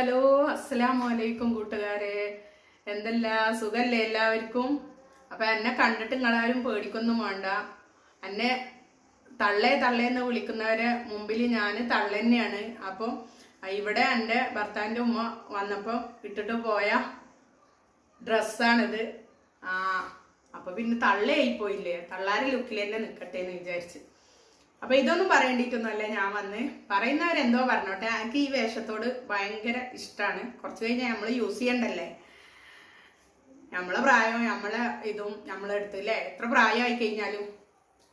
Hello അസ്സലാമു അലൈക്കും കൂട്ടുകാരെ. എന്തല്ല? സുഖല്ലേ എല്ലാവർക്കും? അപ്പൊ എന്നെ കണ്ടിട്ട് നിങ്ങളാരും പേടിക്കൊന്നും വേണ്ട. എന്നെ തള്ളേ തള്ളേന്ന് വിളിക്കുന്നവരെ മുമ്പിൽ ഞാൻ തള്ളന്നെയാണ്. അപ്പം ഇവിടെ എന്റെ ഭർത്താവിന്റെ ഉമ്മ വന്നപ്പോൾ ഇട്ടിട്ട് പോയ ഡ്രസ്സാണിത്. ആ അപ്പൊ പിന്നെ തള്ളയായി പോയില്ലേ? തള്ളാരെ ലുക്കിൽ തന്നെ നിൽക്കട്ടെ എന്ന് വിചാരിച്ച്. അപ്പൊ ഇതൊന്നും പറയേണ്ടിട്ടൊന്നുമല്ല ഞാൻ വന്ന്. പറയുന്നവരെന്തോ പറഞ്ഞോട്ടെ. എനിക്ക് ഈ വേഷത്തോട് ഭയങ്കര ഇഷ്ടമാണ് കുറച്ച് കഴിഞ്ഞാൽ നമ്മൾ യൂസ് ചെയ്യണ്ടല്ലേ? നമ്മളെ പ്രായവും നമ്മളെ ഇതും നമ്മളെ അടുത്ത് അല്ലേ എത്ര പ്രായമായി കഴിഞ്ഞാലും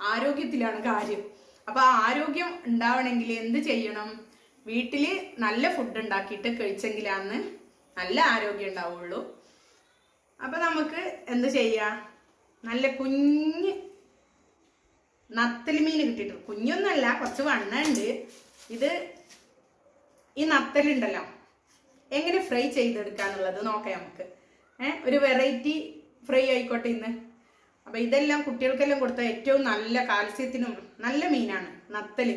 ആരോഗ്യത്തിലാണ് കാര്യം. അപ്പൊ ആരോഗ്യം ഉണ്ടാവണമെങ്കിൽ എന്ത് ചെയ്യണം? വീട്ടിൽ നല്ല ഫുഡ് ഉണ്ടാക്കിയിട്ട് കഴിച്ചെങ്കിലാന്ന് നല്ല ആരോഗ്യം ഉണ്ടാവുള്ളൂ. അപ്പൊ നമുക്ക് എന്ത് ചെയ്യാം? നല്ല കുഞ്ഞ് നത്തൽ മീൻ കിട്ടിയിട്ടുണ്ട്. കുഞ്ഞൊന്നല്ല കുറച്ച് വണ്ണുണ്ട്. ഇത് ഈ നത്തലുണ്ടല്ലോ. എങ്ങനെ ഫ്രൈ ചെയ്തെടുക്കാന്നുള്ളത് നോക്കാം നമുക്ക്. ഏ ഒരു വെറൈറ്റി ഫ്രൈ ആയിക്കോട്ടെ ഇന്ന്. അപ്പൊ ഇതെല്ലാം കുട്ടികൾക്കെല്ലാം കൊടുത്ത ഏറ്റവും നല്ല കാൽസ്യത്തിനും നല്ല മീനാണ് നത്തൽ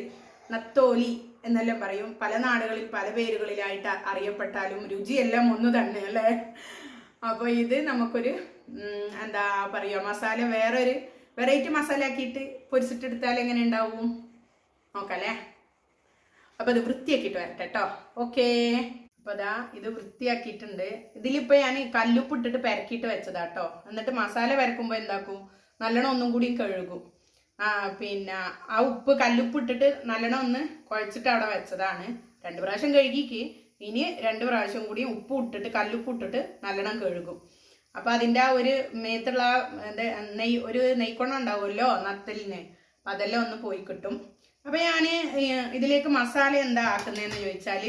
നത്തോലി എന്നെല്ലാം പറയും. പല നാടുകളിൽ പല പേരുകളിലായിട്ട് അറിയപ്പെട്ടാലും രുചിയെല്ലാം ഒന്ന് തന്നെ അല്ലേ? അപ്പൊ ഇത് നമുക്കൊരു എന്താ പറയുക മസാല വേറൊരു വെറൈറ്റി മസാല ആക്കിയിട്ട് പൊരിച്ചിട്ടെടുത്താൽ എങ്ങനെ ഉണ്ടാവും? നോക്കല്ലേ? അപ്പൊ ഇത് വൃത്തിയാക്കിയിട്ട് വരട്ടെ കേട്ടോ ഓക്കേ. അപ്പോൾ അതാ ഇത് വൃത്തിയാക്കിയിട്ടുണ്ട്. ഇതിലിപ്പോൾ ഞാൻ കല്ലുപ്പ് ഇട്ടിട്ട് പെരക്കിയിട്ട് വെച്ചതാ കേട്ടോ എന്നിട്ട് മസാല പരക്കുമ്പോൾ എന്താക്കും? നല്ലോണം ഒന്നും കൂടി കഴുകും. ആ പിന്നെ ആ ഉപ്പ് കല്ലുപ്പ് ഇട്ടിട്ട് നല്ലോണം ഒന്ന് കുഴച്ചിട്ട് അവിടെ വെച്ചതാണ്. രണ്ട് പ്രാവശ്യം കഴുകിക്ക്. ഇനി രണ്ട് പ്രാവശ്യം കൂടി ഉപ്പ് ഇട്ടിട്ട് കല്ലുപ്പ് ഇട്ടിട്ട് നല്ലോണം കഴുകും. അപ്പൊ അതിന്റെ ആ ഒരു മേത്തുള്ള നെയ് ഒരു നെയ്ക്കൊണ്ണം ഉണ്ടാവുമല്ലോ നത്തലിന്. അതെല്ലാം ഒന്ന് പോയി കിട്ടും. അപ്പൊ ഞാൻ ഇതിലേക്ക് മസാല എന്താ ആക്കുന്നതെന്ന് ചോദിച്ചാൽ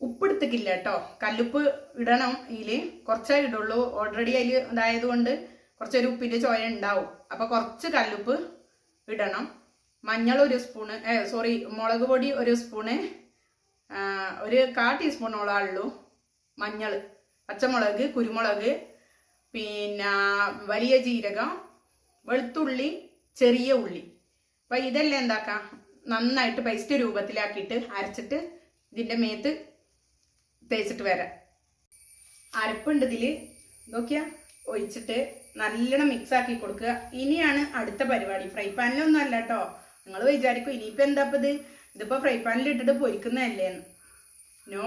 ഉപ്പെടുത്തിക്കില്ല കേട്ടോ കല്ലുപ്പ് ഇടണം ഇതിൽ. കുറച്ചേ ഇടുള്ളൂ. ഓൾറെഡി അതിൽ ഇതായത് കൊണ്ട് കുറച്ചൊരു ഉപ്പിന്റെ ചോയ ഉണ്ടാവും. അപ്പൊ കുറച്ച് കല്ലുപ്പ് ഇടണം. മഞ്ഞൾ ഒരു സ്പൂണ് സോറി മുളക് പൊടി ഒരു സ്പൂണ് ഒരു കാ ടീസ്പൂണോളം ഉള്ളൂ മഞ്ഞൾ. പച്ചമുളക് കുരുമുളക് പിന്നെ വലിയ ജീരകം വെളുത്തുള്ളി ചെറിയ ഉള്ളി. അപ്പൊ ഇതെല്ലാം എന്താക്കാം? നന്നായിട്ട് പേസ്റ്റ് രൂപത്തിലാക്കിയിട്ട് അരച്ചിട്ട് ഇതിന്റെ മേത്ത് തേച്ചിട്ട് വരാം. അരപ്പുണ്ട് ഇതിൽ. നോക്കിയാ? ഒഴിച്ചിട്ട് നല്ലോണം മിക്സ് ആക്കി കൊടുക്കുക. ഇനിയാണ് അടുത്ത പരിപാടി. ഫ്രൈ പാനിലൊന്നും അല്ല കേട്ടോ നിങ്ങൾ വിചാരിക്കും ഇനിയിപ്പോ എന്താ ഇപ്പൊ ഇത് ഇതിപ്പോ ഫ്രൈ പാനിൽ ഇട്ടിട്ട് പൊരിക്കുന്നതല്ലേ നോ.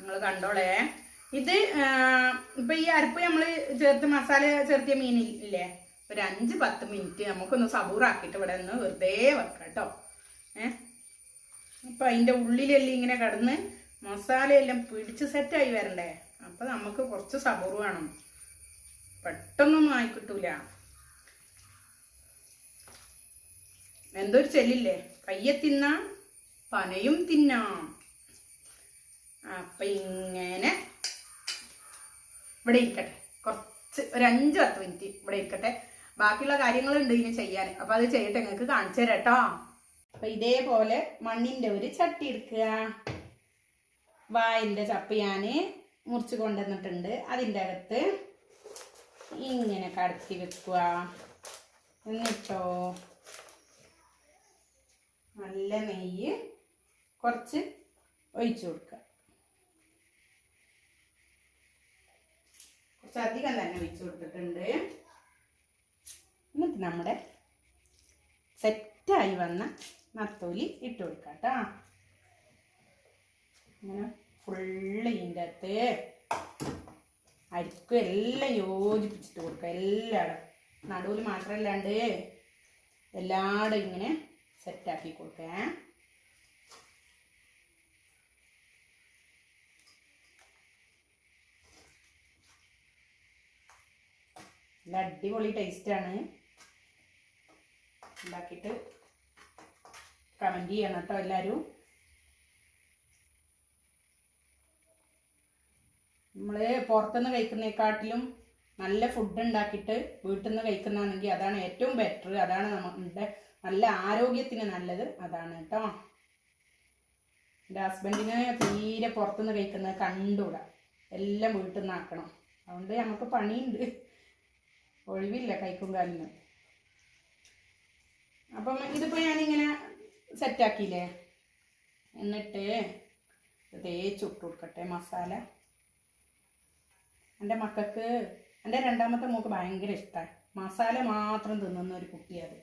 നിങ്ങൾ കണ്ടോളേ. ഇത് ഇപ്പൊ ഈ അരപ്പ് നമ്മൾ ചേർത്ത് മസാല ചേർത്തിയ മീനില്ലേ ഒരു അഞ്ച് പത്ത് മിനിറ്റ് നമുക്കൊന്ന് സബൂറാക്കിയിട്ട് ഇവിടെ ഒന്ന് വെറുതെ വെക്കാം കേട്ടോ. ഏഹ് അപ്പൊ അതിന്റെ ഉള്ളിലെല്ലാം ഇങ്ങനെ കിടന്ന് മസാലയെല്ലാം പിടിച്ച് സെറ്റായി വരണ്ടേ? അപ്പൊ നമുക്ക് കുറച്ച് സബൂർ വേണം. പെട്ടെന്നൊന്നും ആയി കിട്ടൂല. എന്തൊരു ചെല്ലില്ലേ? കയ്യെ തിന്നാം പനയും തിന്നാം. അപ്പൊ ഇങ്ങനെ ഇവിടെ ഇരിക്കട്ടെ. കുറച്ച് ഒരു അഞ്ച് പത്ത് മിനിറ്റ് ഇവിടെ ഇരിക്കട്ടെ. ബാക്കിയുള്ള കാര്യങ്ങളുണ്ട് ഇനി ചെയ്യാൻ. അപ്പൊ അത് ചെയ്തിട്ട് നിങ്ങൾക്ക് കാണിച്ചു തരാം കേട്ടോ അപ്പൊ ഇതേപോലെ മണ്ണിന്റെ ഒരു ചട്ടി എടുക്കുക. വായിന്റെ ചപ്പ് ഞാൻ മുറിച്ച് കൊണ്ടുവന്നിട്ടുണ്ട്. അതിന്റെ അകത്ത് ഇങ്ങനെ കടത്തി വെക്കുക. എന്നിട്ടോ? നല്ല നെയ്യ് കുറച്ച് ഒഴിച്ചു കൊടുക്കുക. കുറച്ച് അധികം തന്നെ വെച്ച് കൊടുത്തിട്ടുണ്ട്. എന്നിട്ട് നമ്മുടെ സെറ്റായി വന്ന നത്തോലി ഇട്ട് കൊടുക്കാം കേട്ടോ. ഇങ്ങനെ ഫുള്ള് ഇതിന്റെ അകത്ത് അരിക്കും എല്ലാം യോജിപ്പിച്ചിട്ട് കൊടുക്കുക എല്ലായിടും നടുവിൽ മാത്രമല്ലാണ്ട് എല്ലായിടും ഇങ്ങനെ സെറ്റാക്കി കൊടുക്കുക നല്ല അടിപൊളി ടേസ്റ്റാണ് ഉണ്ടാക്കിയിട്ട് കമന്റ് ചെയ്യണം കേട്ടോ എല്ലാവരും നമ്മൾ പുറത്തുനിന്ന് കഴിക്കുന്നതിനെക്കാട്ടിലും നല്ല ഫുഡ് ഉണ്ടാക്കിയിട്ട് വീട്ടിൽ നിന്ന് കഴിക്കുന്നതാണെങ്കിൽ അതാണ് ഏറ്റവും ബെറ്റർ അതാണ് നമ്മുടെ നല്ല ആരോഗ്യത്തിന് നല്ലത്. അതാണ് കേട്ടോ. എന്റെ ഹസ്ബൻഡിന് തീരെ പുറത്തുനിന്ന് കഴിക്കുന്നത് കണ്ടുകൂടാ എല്ലാം വീട്ടിൽ നിന്ന് ആക്കണം. അതുകൊണ്ട് നമുക്ക് പണിയുണ്ട്. ഒഴിവില്ല കൈക്കും കാലിന്. അപ്പം ഇതിപ്പോൾ ഞാനിങ്ങനെ സെറ്റാക്കിയില്ലേ? എന്നിട്ട് തേച്ച് ഇട്ട് കൊടുക്കട്ടെ മസാല. എന്റെ മക്കൾക്ക് എന്റെ രണ്ടാമത്തെ മോക്ക് ഭയങ്കര ഇഷ്ടമാണ് മസാല മാത്രം തിന്നുന്ന ഒരു കുട്ടിയത്.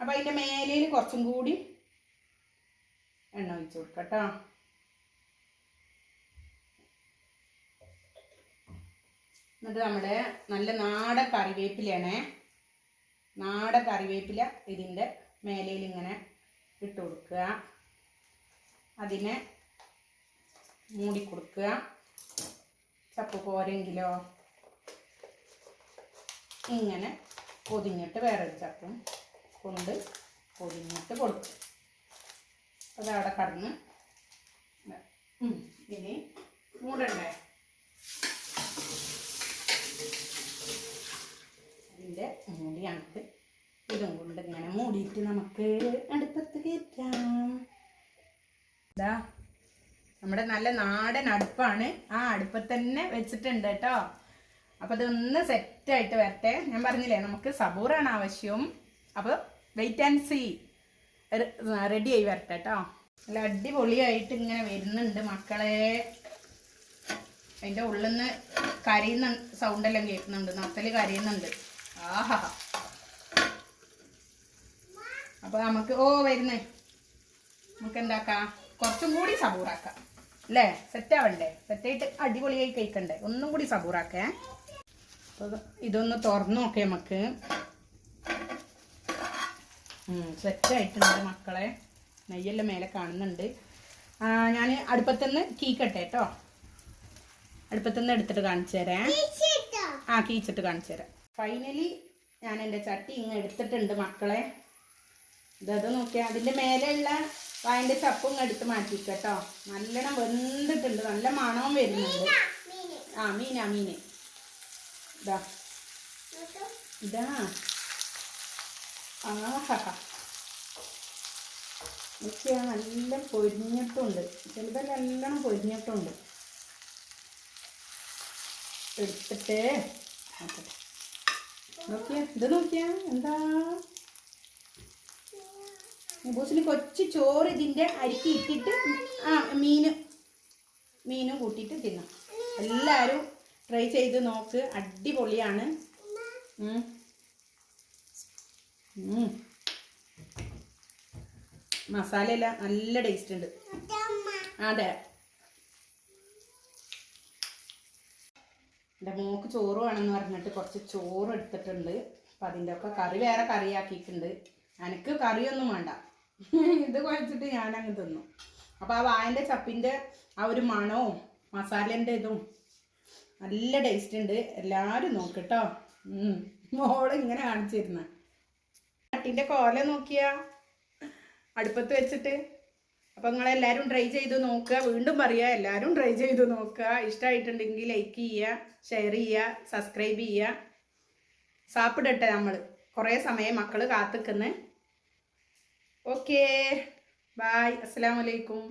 അപ്പം അതിന്റെ മേലയിൽ കുറച്ചും കൂടി എണ്ണ ഒഴിച്ച് കൊടുക്കട്ടോ. എന്നിട്ട് നമ്മുടെ നല്ല നാടൻ കറിവേപ്പിലയാണേ. നാടൻ കറിവേപ്പില ഇതിന്റെ മേലയിൽ ഇങ്ങനെ ഇട്ട് കൊടുക്കുക. അതിനെ മൂടി കൊടുക്കുക. ചപ്പ് പോരെങ്കിലോ? ഇങ്ങനെ പൊതിഞ്ഞിട്ട് വേറൊരു ചപ്പും കൊണ്ട് പൊതിഞ്ഞിട്ട് കൊടുക്കും. അതവിടെ കടന്ന് ഇനി മൂടണ്ടേ അതിന്റെ മൂടി നമുക്ക് ഇതും കൊണ്ട് മൂടിയിട്ട് നമുക്ക് അടുപ്പത്ത് കയറ്റാം ഇതാ നമ്മുടെ നല്ല നാടൻ അടുപ്പാണ്. ആ അടുപ്പത്ത് തന്നെ വെച്ചിട്ടുണ്ട് കേട്ടോ. അപ്പൊ ഇതൊന്ന് സെറ്റായിട്ട് വരട്ടെ. ഞാൻ പറഞ്ഞില്ലേ നമുക്ക് സബൂറാണ് ആവശ്യവും അപ്പോൾ വെയിറ്റ് ആൻഡ് സീ റെഡി ആയി വരട്ടെ കേട്ടോ. നല്ല അടിപൊളിയായിട്ട് ഇങ്ങനെ വരുന്നുണ്ട് മക്കളെ. അതിന്റെ ഉള്ളിൽ നിന്ന് കരയുന്ന സൗണ്ടെല്ലാം കേൾക്കുന്നുണ്ട്. നത്തൽ കരയുന്നുണ്ട്. ആഹാ. അപ്പൊ നമുക്ക് ഓ വരുന്നേ. നമുക്ക് എന്താക്കാം? കുറച്ചും കൂടി സബൂറാക്കാം. അല്ലേ? സെറ്റ് ആവണ്ടേ? സെറ്റായിട്ട് അടിപൊളിയായി കഴിക്കണ്ടേ? ഒന്നും കൂടി സബൂറാക്കേ. അപ്പോൾ ഇതൊന്ന് തുറന്നു നോക്കേ നമുക്ക്. സെറ്റായിട്ടുണ്ട് മക്കളെ നെയ്യെല്ലാം മേലെ കാണുന്നുണ്ട്. ഞാൻ അടുപ്പത്തുനിന്ന് കീക്കട്ടെ കേട്ടോ അടുപ്പത്തുനിന്ന് എടുത്തിട്ട് കാണിച്ചു തരാം. ആ കീച്ചിട്ട് കാണിച്ചു തരാം. ഫൈനലി ഞാൻ എന്റെ ചട്ടി ഇങ്ങ് എടുത്തിട്ടുണ്ട് മക്കളെ. ഇതത് നോക്കിയാൽ അതിന്റെ മേലെയുള്ള വായന്റെ ചപ്പും എടുത്ത് മാറ്റിക്കട്ടോ നല്ലോണം വെന്തിട്ടുണ്ട്. നല്ല മണവും വരുന്നുണ്ട്. ആ മീനാ മീന്. ഇതാ. ഇതാ. ആഹാ നോക്കിയാ നല്ല പൊരിഞ്ഞിട്ടുണ്ട്. ചിലപ്പോൾ നല്ലോണം പൊരിഞ്ഞിട്ടുണ്ട്. എടുത്തിട്ട്. നോക്കിയാ. ഇത് നോക്കിയാ എന്താ? ബൂസിന് കൊച്ചു ചോറ് ഇതിന്റെ അരിക്ക് ഇട്ടിട്ട് ആ മീന് മീനും കൂട്ടിയിട്ട് തിന്നാം. എല്ലാവരും ട്രൈ ചെയ്ത് നോക്ക്. അടിപൊളിയാണ്. മസാല എല്ലാം നല്ല ടേസ്റ്റ് ഉണ്ട്. അതെ. എന്റെ മോക്ക് ചോറ് വേണമെന്ന് പറഞ്ഞിട്ട് കുറച്ച് ചോറ് എടുത്തിട്ടുണ്ട്. അപ്പം അതിന്റെ ഒക്കെ കറി വേറെ കറിയാക്കിയിട്ടുണ്ട്. എനിക്ക് കറിയൊന്നും വേണ്ട. ഇത് കുഴച്ചിട്ട് ഞാനങ്ങ് തിന്നു. അപ്പോൾ ആ വായന്റെ ചപ്പിന്റെ ആ ഒരു മണവും മസാലന്റെ ഇതും നല്ല ടേസ്റ്റ് ഉണ്ട്. എല്ലാവരും നോക്കട്ടോ. മോൾ ഇങ്ങനെ കാണിച്ചിരുന്ന. ചട്ടിന്റെ കോല നോക്കിയാ അടുപ്പത്ത് വെച്ചിട്ട്. അപ്പോൾ നിങ്ങളെല്ലാവരും ട്രൈ ചെയ്ത് നോക്കുക. വീണ്ടും പറയുക എല്ലാരും ട്രൈ ചെയ്ത് നോക്കുക. ഇഷ്ടമായിട്ടുണ്ടെങ്കിൽ ലൈക്ക് ചെയ്യുക ഷെയർ ചെയ്യുക സബ്സ്ക്രൈബ് ചെയ്യുക. സാപ്പിടട്ടെ നമ്മൾ കുറേ സമയം മക്കൾ കാത്തിക്കുന്നു. ഓക്കേ ബായ് അസ്സാം വലൈക്കും